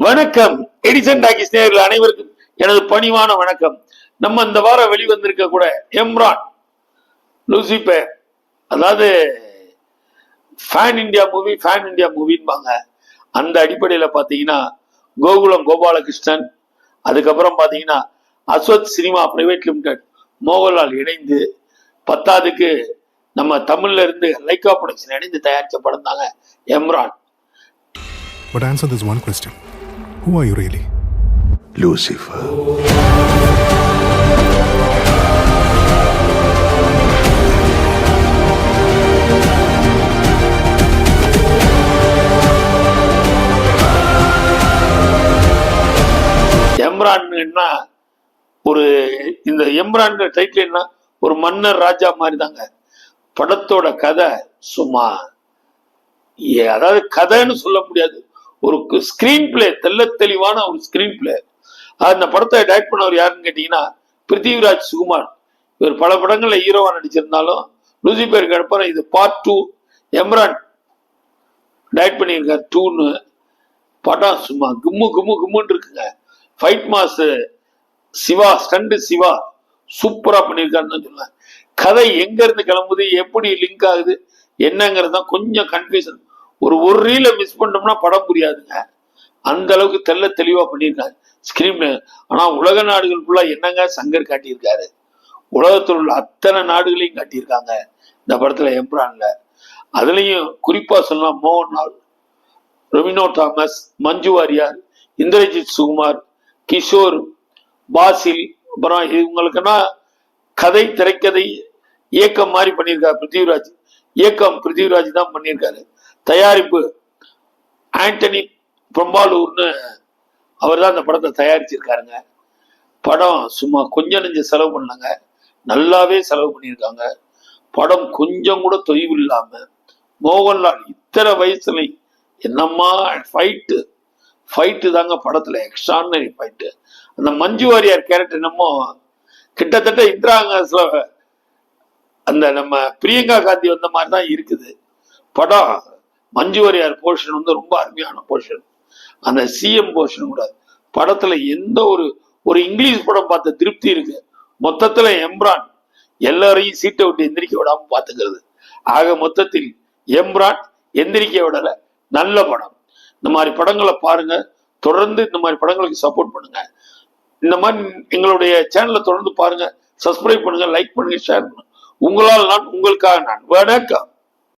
வணக்கம். Edison talkies நேர்கள் அனைவருக்கும் எனது பணிவான வணக்கம். நம்ம இந்த வாரம் வெளிவந்திருக்க கூட எம்ரான் லூசிபர் அதாவது pan India movie pan India மூவின்பாங்க அந்த அடிப்படையில் பார்த்தீங்கன்னா கோகுலம் கோபாலகிருஷ்ணன் அதுக்கப்புறம் பார்த்தீங்கன்னா Aashirvad cinema private limited Mohanlal இணைந்து பத்தாவதுக்கு நம்ம தமிழ்ல இருந்து லைக்கா ப்ரொடக்ஷன் இணைந்து தயாரித்த படம் தாங்க Imran But answer this one question Who are you really? Lucifer. எம்ரான்னா ஒரு இந்த எம்ரான் டைட்டில் என்ன ஒரு மன்னர் ராஜா மாதிரி தாங்க படத்தோட கதை சும்மா ஏ, அதாவது கதைன்னு சொல்ல முடியாது. ஒரு ஸ்கிரீன் பிளே தெள்ள தெளிவான ஒரு ஸ்கிரீன் பிளே அந்த படத்தை டைரக்ட் பண்ணவர் யாருன்னு கேட்டீங்கன்னா பிருத்திவிராஜ் சுகுமார். இவர் பல படங்கள்ல ஹீரோவா நடிச்சிருந்தாலும் லூசிபேர் அப்புறம் இது பார்ட் டூ எம்ரான் டைரக்ட் பண்ணியிருக்கார் டூன்னு படம் சும்மா கும்மு கும்மு கும்முன்னு இருக்குங்க. Fight mass Siva stunt Siva. சூப்பரா பண்ணியிருக்காருன்னு தான் கதை எங்க இருந்து கிளம்புது எப்படி லிங்க் ஆகுது என்னங்கிறது தான் கொஞ்சம் கன்ஃபியூஷன் ஒரு ஒரு ரீல மிஸ் பண்ணிட்டோம்னா படம் புரியாதுங்க. அந்த அளவுக்கு தெள்ள தெளிவா பண்ணியிருக்காரு ஸ்கிரீன் ஆனா உலக நாடுகள் ஃபுல்லா என்னங்க சங்கர் காட்டியிருக்காரு? உலகத்தில் உள்ள அத்தனை நாடுகளையும் காட்டியிருக்காங்க இந்த படத்துல எம்ரான்ல. அதுலயும் குறிப்பா சொல்லலாம் மோகன்லால் ரொமினோ தாமஸ் மஞ்சு வாரியார் இந்திரஜித் சுகுமார் கிஷோர் பாசில் அப்புறம் இவங்களுக்குன்னா கதை திரைக்கதை இயக்கம் மாதிரி பண்ணியிருக்காரு பிருத்திவிராஜ். இயக்கம் பிருத்திவிராஜ் தான் பண்ணியிருக்காரு. தயாரிப்பு. ஆண்டனி பொம்பாலூர்னு அவர் தான் அந்த படத்தை தயாரிச்சிருக்காருங்க. படம் சும்மா கொஞ்சம் நெஞ்ச செலவு பண்ணாங்க. நல்லாவே செலவு பண்ணியிருக்காங்க. படம் கொஞ்சம் கூட தொய்வு இல்லாம மோகன்லால் இத்தனை வயசுல என்னம்மா ஃபைட்டு ஃபைட்டு தாங்க படத்துல எக்ஸ்ட்ரானரி ஃபைட்டு அந்த மஞ்சு வாரியார் கேரக்டர் என்னமோ கிட்டத்தட்ட இந்திரா காங்கிரஸ்ல அந்த நம்ம பிரியங்கா காந்தி வந்த மாதிரி தான் இருக்குது. படம் மஞ்சு வாரியார் போர்ஷன் வந்து ரொம்ப அருமையான போர்ஷன் அந்த சிஎம் போர்ஷன் கூட. படத்துல எந்த ஒரு ஒரு இங்கிலீஷ் படம் பார்த்த திருப்தி இருக்கு. மொத்தத்துல எம்ரான் எல்லாரையும் சீட்டை விட்டு எந்திரிக்க விடாம பாத்துக்கிறது ஆக மொத்தத்தில் எம்ரான் எந்திரிக்க விடல. நல்ல படம். இந்த மாதிரி படங்களை பாருங்க. தொடர்ந்து இந்த மாதிரி படங்களுக்கு சப்போர்ட் பண்ணுங்க. இந்த மாதிரி எங்களுடைய சேனலை தொடர்ந்து பாருங்க. சப்ஸ்கிரைப் பண்ணுங்க லைக் பண்ணுங்க ஷேர் பண்ணுங்க. உங்களால் நான் உங்களுக்காக நான். வணக்கம்.